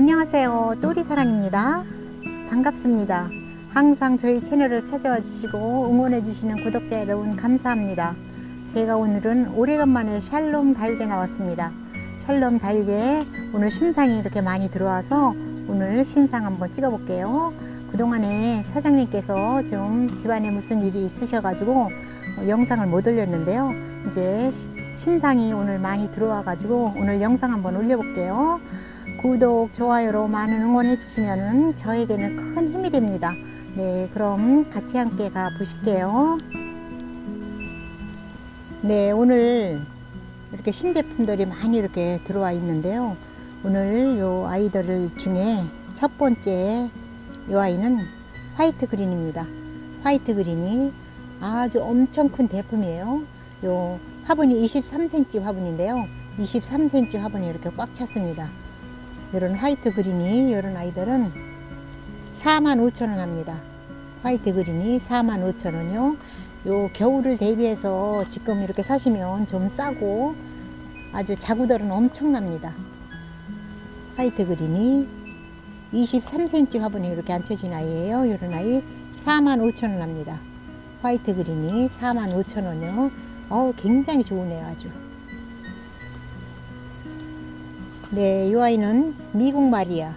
안녕하세요. 또리사랑입니다. 반갑습니다. 항상 저희 채널을 찾아와 주시고 응원해 주시는 구독자 여러분 감사합니다. 제가 오늘은 오래간만에 샬롬 다육에 나왔습니다. 샬롬 다육에 오늘 신상이 이렇게 많이 들어와서 오늘 신상 한번 찍어 볼게요. 그동안에 사장님께서 좀 집안에 무슨 일이 있으셔 가지고 어, 영상을 못 올렸는데요. 이제 시- 신상이 오늘 많이 들어와 가지고 오늘 영상 한번 올려 볼게요. 구독, 좋아요로 많은 응원해 주시면 저에게는 큰 힘이 됩니다. 네, 그럼 같이 함께 가 보실게요. 네, 오늘 이렇게 신제품들이 많이 이렇게 들어와 있는데요. 오늘 요 아이들 중에 첫 번째 요 아이는 화이트 그린입니다. 화이트 그린이 아주 엄청 큰 대품이에요. 요 화분이 23cm 화분인데요. 23cm 화분이 이렇게 꽉 찼습니다. 이런 화이트 그린이 이런 아이들은 45,000원 합니다. 화이트 그린이 45,000원이요. 요 겨울을 대비해서 지금 이렇게 사시면 좀 싸고 아주 자구들은 엄청납니다. 화이트 그린이 23cm 화분에 이렇게 앉혀진 아이예요. 이런 아이 45,000원 합니다. 화이트 그린이 45,000원이요. 어우, 굉장히 좋으네요, 아주. 네, 이 아이는 미국 마리아.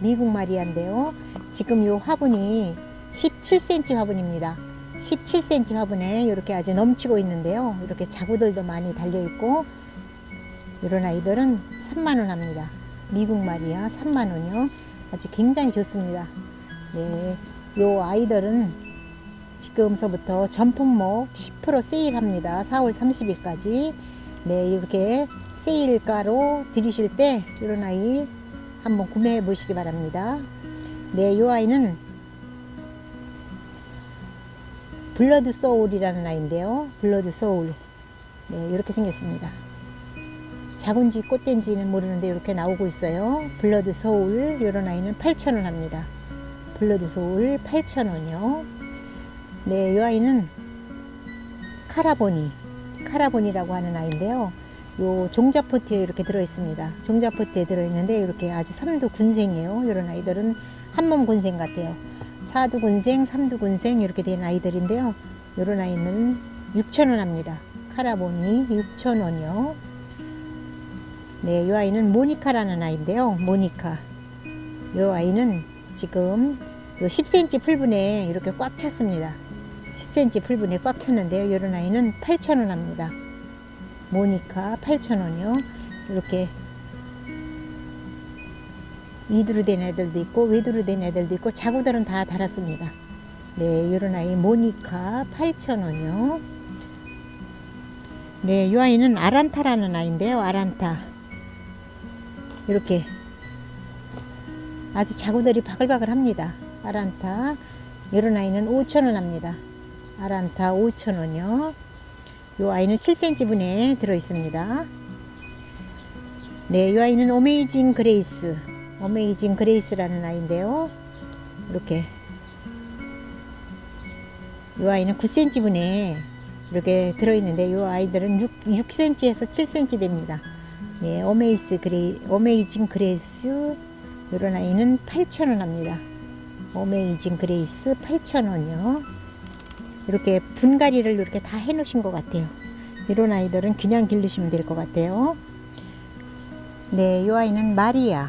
미국 마리아인데요. 지금 이 화분이 17cm 화분입니다. 17cm 화분에 이렇게 아주 넘치고 있는데요. 이렇게 자구들도 많이 달려 있고 이런 아이들은 3만 원 합니다. 미국 마리아 3만 원이요. 아주 굉장히 좋습니다. 네, 요 아이들은 지금서부터 전품목 10% 세일합니다. 4월 30일까지. 네, 이렇게 세일가로 들이실 때 이런 아이 한번 구매해 보시기 바랍니다. 네, 이 아이는 블러드 소울이라는 아이인데요. 블러드 소울. 네, 이렇게 생겼습니다. 작은지 꽃된지는 모르는데 이렇게 나오고 있어요. 블러드 소울 이런 아이는 8,000원 합니다. 블러드 소울 8,000원이요. 네, 이 아이는 카라보니, 카라보니라고 하는 아이인데요. 요 종자포트에 이렇게 들어 있습니다. 종자포트에 들어 있는데 이렇게 아주 삼두 군생이에요. 이런 아이들은 한몸 군생 같아요. 사두 군생, 삼두 군생 이렇게 된 아이들인데요. 이런 아이는 6,000원 합니다. 카라보니 6,000원이요. 네, 이 아이는 모니카라는 아이인데요. 모니카. 이 아이는 지금 요 10cm 풀분에 이렇게 꽉 찼습니다. 10cm 풀분에 꽉 찼는데요. 이런 아이는 8,000원 합니다. 모니카 8,000원이요. 이렇게 이두로 된 애들도 있고 외두로 된 애들도 있고 자구들은 다 달았습니다. 네, 이런 아이 모니카 8,000원이요. 네, 이 아이는 아란타라는 아이인데요. 아란타. 이렇게 아주 자구들이 바글바글 합니다. 아란타. 이런 아이는 5,000원 합니다. 아란타 5,000원이요. 이 아이는 7cm 분에 들어 있습니다. 네, 이 아이는 어메이징 그레이스. 어메이징 그레이스라는 아이인데요. 이렇게 이 아이는 9cm 분에 이렇게 들어 있는데 이 아이들은 6, 6cm에서 7cm 됩니다. 네, 어메이스 그레이 어메이징 그레이스 이런 아이는 8,000원 합니다. 어메이징 그레이스 8,000원이요. 이렇게 분갈이를 이렇게 다 해놓으신 것 같아요. 이런 아이들은 그냥 기르시면 될 것 같아요. 네, 이 아이는 마리아.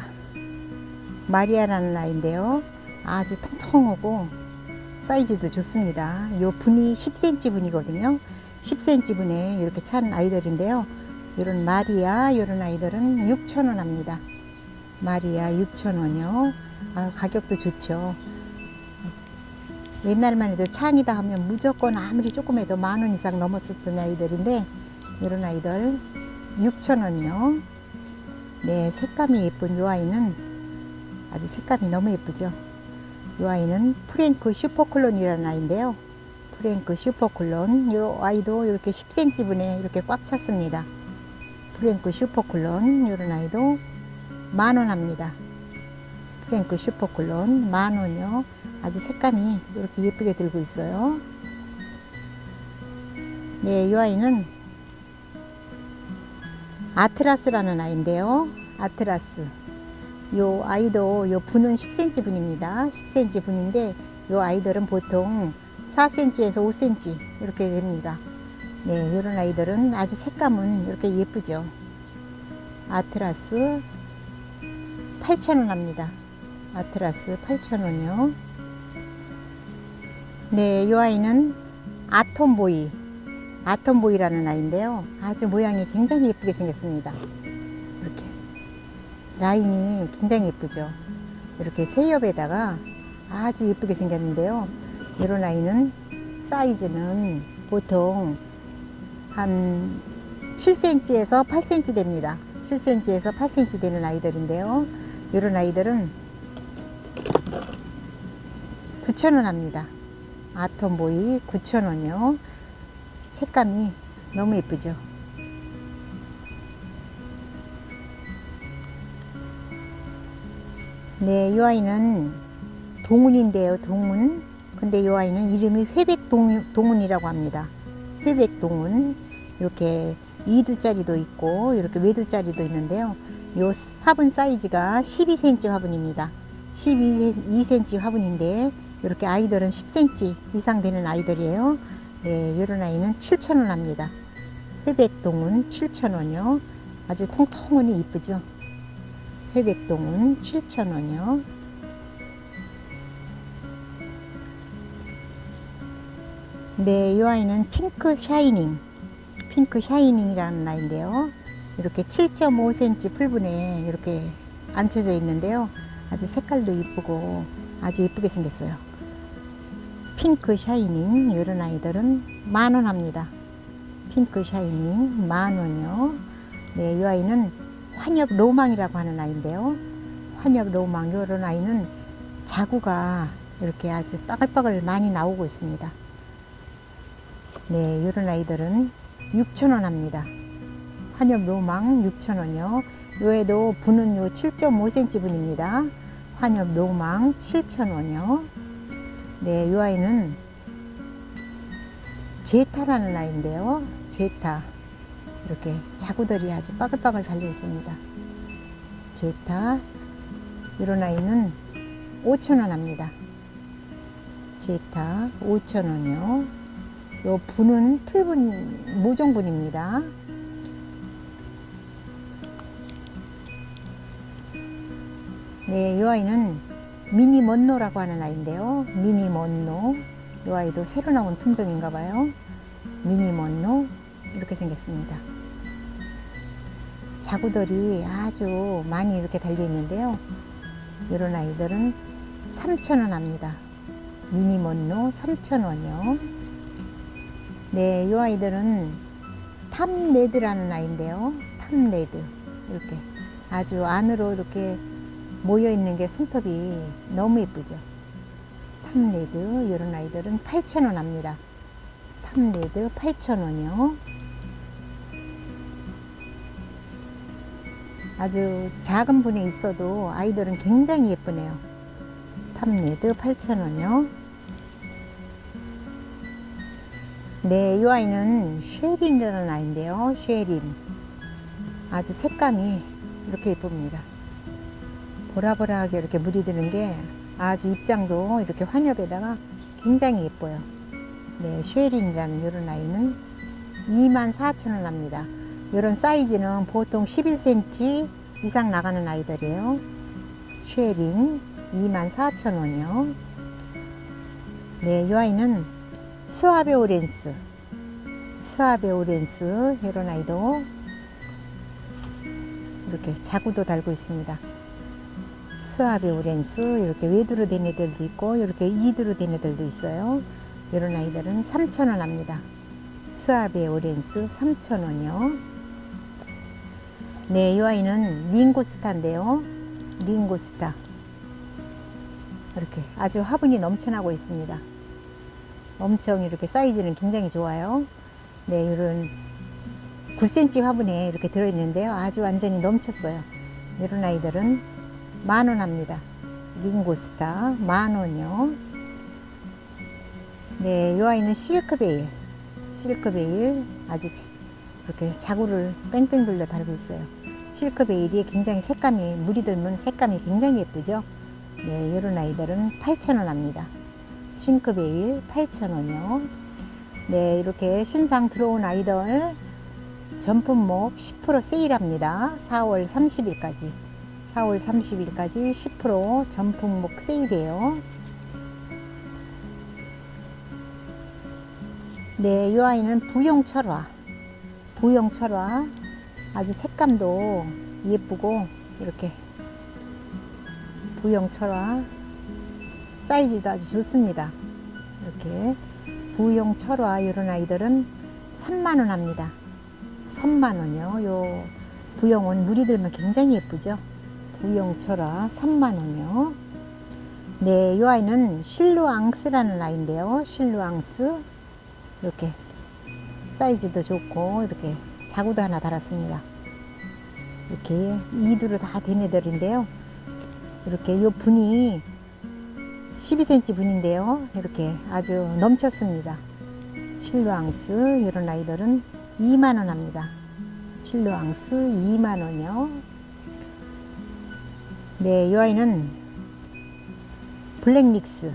마리아라는 아이인데요. 아주 통통하고 사이즈도 좋습니다. 요 분이 10cm 분이거든요. 10cm 분에 이렇게 찬 아이들인데요. 이런 마리아, 이런 아이들은 6,000원 합니다. 마리아 6,000원이요. 아, 가격도 좋죠. 옛날만 해도 창이다 하면 무조건 아무리 조금 해도 만 원 이상 넘었었던 아이들인데 이런 아이들 6,000원이요. 네, 색감이 예쁜 이 아이는 아주 색감이 너무 예쁘죠. 이 아이는 프랭크 슈퍼클론이라는 아이인데요. 프랭크 슈퍼클론 이 아이도 이렇게 10cm 분에 이렇게 꽉 찼습니다. 프랭크 슈퍼클론 이런 아이도 만 원 합니다. 프랭크 슈퍼클론 만 원이요. 아주 색감이 이렇게 예쁘게 들고 있어요. 네, 이 아이는 아트라스라는 아이인데요. 아트라스. 요 아이도 요 분은 10cm 분입니다. 10cm 분인데 요 아이들은 보통 4cm에서 5cm 이렇게 됩니다. 네, 이런 아이들은 아주 색감은 이렇게 예쁘죠. 아트라스 8,000원 합니다. 아트라스 8,000원이요. 네, 이 아이는 아톰보이. 아톰보이라는 아이인데요. 아주 모양이 굉장히 예쁘게 생겼습니다. 이렇게. 라인이 굉장히 예쁘죠. 이렇게 새엽에다가 아주 예쁘게 생겼는데요. 이런 아이는 사이즈는 보통 한 7cm에서 8cm 됩니다. 7cm에서 8cm 되는 아이들인데요. 이런 아이들은 9,000원 합니다. 아톰보이 9,000원이요. 색감이 너무 예쁘죠. 네, 이 아이는 동운인데요, 동운. 근데 이 아이는 이름이 회백동운이라고 합니다. 회백동운. 이렇게 2두짜리도 있고, 이렇게 외두짜리도 있는데요. 요 화분 사이즈가 12cm 화분입니다. 12cm 화분인데, 이렇게 아이들은 10cm 이상 되는 아이들이에요. 네, 이런 아이는 7,000원 합니다. 회백동운 7,000원이요. 아주 통통하니 이쁘죠? 회백동은 7,000원이요. 네, 이 아이는 핑크 샤이닝. 핑크 샤이닝이라는 아이인데요. 이렇게 7.5cm 풀분에 이렇게 앉혀져 있는데요. 아주 색깔도 이쁘고 아주 예쁘게 생겼어요. 핑크 샤이닝 이런 아이들은 만 원 합니다. 핑크 샤이닝 만 원이요. 네, 이 아이는 환엽 로망이라고 하는 아이인데요. 환엽 로망 이런 아이는 자구가 이렇게 아주 빠글빠글 많이 나오고 있습니다. 네, 이런 아이들은 6,000원 합니다. 환엽 로망 6,000원이요. 요에도 분은 요 7.5cm 분입니다. 환엽 로망 7,000원이요. 네, 이 아이는 제타라는 아이인데요. 제타. 이렇게 자구들이 아주 빠글빠글 달려 있습니다. 제타. 이런 아이는 5,000원 합니다. 제타 5,000원이요. 요 분은 풀분, 모종분입니다. 네, 이 아이는 미니 먼노라고 하는 아이인데요. 미니 먼노. 이 아이도 새로 나온 품종인가 봐요. 미니 먼노. 이렇게 생겼습니다. 자구들이 아주 많이 이렇게 달려 있는데요. 이런 아이들은 3,000원 합니다. 미니 먼노 3,000원이요. 네, 이 아이들은 탑레드라는 아이인데요. 탑레드. 이렇게 아주 안으로 이렇게 모여 있는 게 손톱이 너무 예쁘죠. 탑레드 이런 아이들은 8,000원 합니다. 탑레드 8,000원이요. 아주 작은 분에 있어도 아이들은 굉장히 예쁘네요. 탑레드 8,000원이요. 네, 이 아이는 쉐린이라는 아이인데요. 쉐린. 아주 색감이 이렇게 예쁩니다. 보라보라하게 이렇게 물이 드는 게 아주 입장도 이렇게 환엽에다가 굉장히 예뻐요. 네, 쉐린이라는 이런 아이는 24,000원 합니다. 이런 사이즈는 보통 11cm 이상 나가는 아이들이에요. 쉐린 24,000원이요. 네, 이 아이는 스와베 오렌스. 스와베 오렌스 이런 아이도 이렇게 자구도 달고 있습니다. 스와베 오렌스 이렇게 외두로 된 애들도 있고 이렇게 이두로 된 애들도 있어요. 이런 아이들은 3,000원 합니다. 스와베 오렌스 3,000원이요. 네, 이 아이는 링고스타인데요. 링고스타. 이렇게 아주 화분이 넘쳐나고 있습니다. 엄청 이렇게 사이즈는 굉장히 좋아요. 네, 이런 9cm 화분에 이렇게 들어있는데요. 아주 완전히 넘쳤어요. 이런 아이들은 만 원 합니다. 링고스타 만 원이요. 네, 이 아이는 실크베일. 실크베일 아주 이렇게 자구를 뺑뺑 돌려 달고 있어요. 실크 베일이 굉장히 색감이 물이 들면 색감이 굉장히 예쁘죠. 네, 이런 아이들은 8,000원 합니다. 싱크 베일 8,000원이요. 네, 이렇게 신상 들어온 아이들 전품목 10% 세일합니다. 4월 30일까지. 4월 30일까지 10% 전품목 세일이에요. 네, 이 아이는 부용 철화. 부용 철화. 아주 색감도 예쁘고 이렇게 부용 철화. 사이즈도 아주 좋습니다. 이렇게 부용 철화 이런 아이들은 3만 원 합니다. 3만 원이요. 요 부용은 물이 들면 굉장히 예쁘죠. 부용 철화 3만 원이요. 네, 이 아이는 실루앙스라는 아이인데요. 실루앙스 이렇게 사이즈도 좋고 이렇게 자구도 하나 달았습니다. 이렇게 이두로 다 된 애들인데요. 이렇게 요 분이 12cm 분인데요. 이렇게 아주 넘쳤습니다. 실루앙스 이런 아이들은 2만 원 합니다. 실루앙스 2만 원이요. 네, 이 아이는 블랙닉스.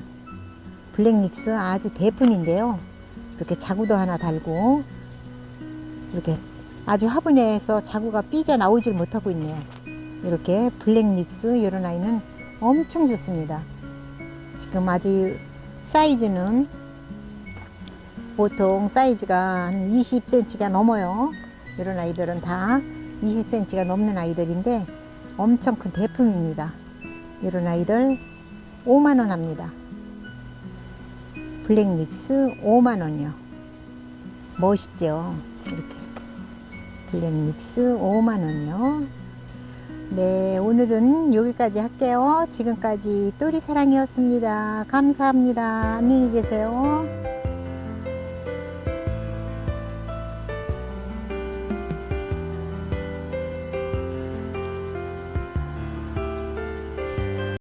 블랙닉스 아주 대품인데요. 이렇게 자구도 하나 달고 이렇게 아주 화분에서 자구가 삐져 나오질 못하고 있네요. 이렇게 블랙닉스 이런 아이는 엄청 좋습니다. 지금 아주 사이즈는 보통 사이즈가 한 20cm가 넘어요. 이런 아이들은 다 20cm가 넘는 아이들인데 엄청 큰 대품입니다. 이런 아이들 5만 원 합니다. 블랙닉스 5만 원이요. 멋있죠? 이렇게 블랙닉스 5만 원이요. 네, 오늘은 여기까지 할게요. 지금까지 또리사랑이었습니다. 감사합니다. 안녕히 계세요.